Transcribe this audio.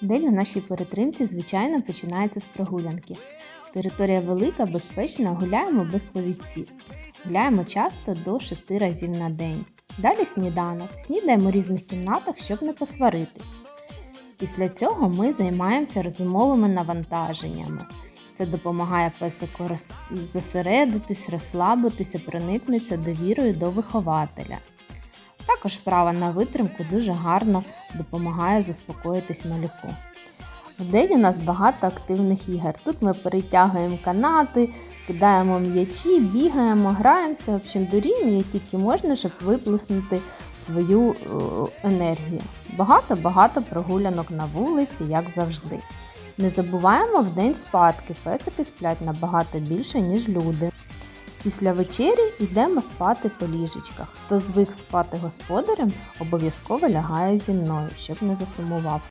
День на нашій перетримці, звичайно, починається з прогулянки. Територія велика, безпечна, гуляємо без повідців. Гуляємо часто до 6 разів на день. Далі сніданок. Снідаємо у різних кімнатах, щоб не посваритись. Після цього ми займаємося розумовими навантаженнями. Це допомагає песику зосередитись, розслабитися, проникнутися довірою до вихователя. Також права на витримку дуже гарно допомагає заспокоїтись малюку. Вдень у нас багато активних ігор. Тут ми перетягуємо канати, кидаємо м'ячі, бігаємо, граємося. В общем, дорівнює тільки можна, щоб виплеснути свою е, енергію. Багато-багато прогулянок на вулиці, як завжди. Не забуваємо вдень спадки. Песики сплять набагато більше, ніж люди. Після вечері йдемо спати по ліжечках. Хто звик спати господарем, обов'язково лягає зі мною, щоб не засумував.